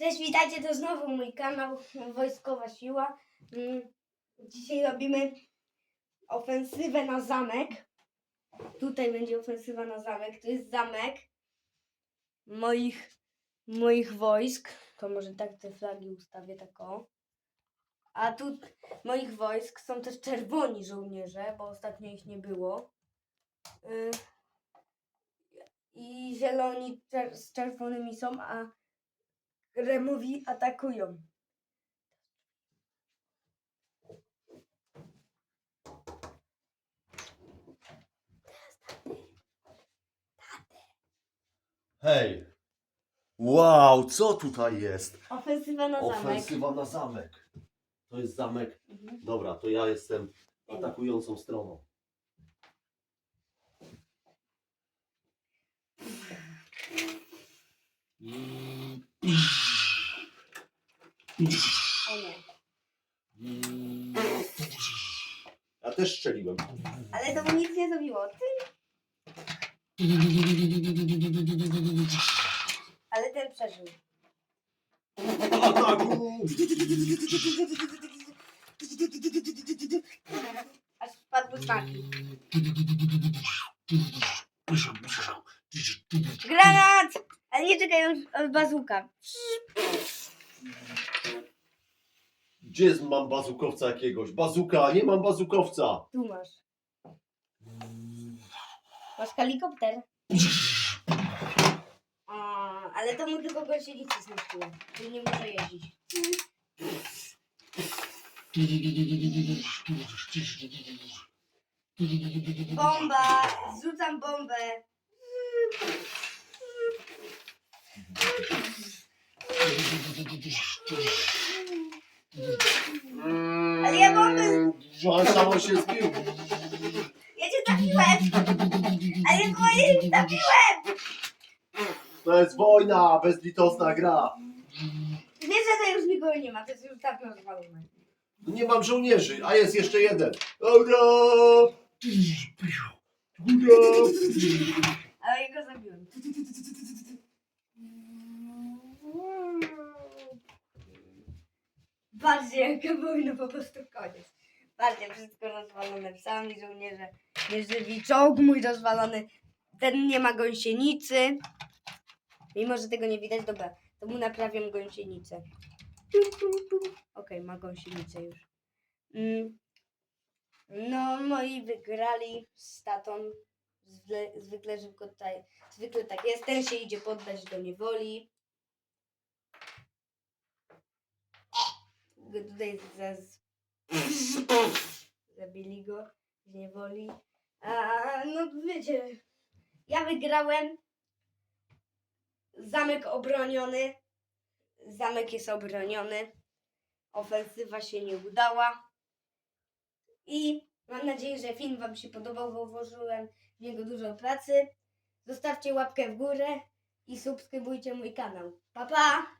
Cześć, witajcie, to znowu mój kanał Wojskowa Siła. Mm, Dzisiaj robimy ofensywę na zamek. Tutaj będzie ofensywa na zamek. To jest zamek moich, moich wojsk. To może tak te flagi ustawię tak o. A tu moich wojsk są też czerwoni żołnierze, bo ostatnio ich nie było. Y, I zieloni z czerwonymi są, a Remowi atakują. Hej! Wow, co tutaj jest? Ofensywa na zamek. Ofensywa na zamek. To jest zamek. Mhm. Dobra, to ja jestem atakującą stroną. Nie. Ja też strzeliłem. Ale to mu nic nie zrobiło. Ty. Ale ten przeżył. Aż wpadły smaki. Granat! Ale nie czekaj, bazuka. Gdzie jest, mam bazukowca jakiegoś? Bazuka, nie mam bazukowca! Tu masz. Masz helikopter. A, ale to mu tylko gąsienicy zniszczyło. Czyli nie może jeździć. Bomba! Zrzucam bombę. Ale ja bombę- Żal samo się zbił. Ja cię trafiłem! Ale moje trafiłem! To jest wojna, bezlitosna gra. Wiesz, że to już nikogo nie ma, to jest już dawno rozwalone. Nie mam żołnierzy, a jest jeszcze jeden. Dobra! Góra! Ale ja go zabiłem. Patrzcie, jaka wojna po prostu koniec. Patrzcie, wszystko rozwalone, sami żołnierze nie żywi, czołg mój rozwalony, ten nie ma gąsienicy. Mimo, że tego nie widać, dobra, to mu naprawiam gąsienicę. Okej, ma gąsienicę już. Mm. No, moi wygrali z tatą. Zwykle, zwykle, szybko tutaj, zwykle tak jest. Ten się idzie poddać do niewoli. Go Tutaj zaz... zabili go z niewoli. A, no wiecie, ja wygrałem. Zamek obroniony. Zamek jest obroniony. Ofensywa się nie udała. I mam nadzieję, że film Wam się podobał, bo włożyłem w niego dużo pracy. Zostawcie łapkę w górę i subskrybujcie mój kanał. Pa pa!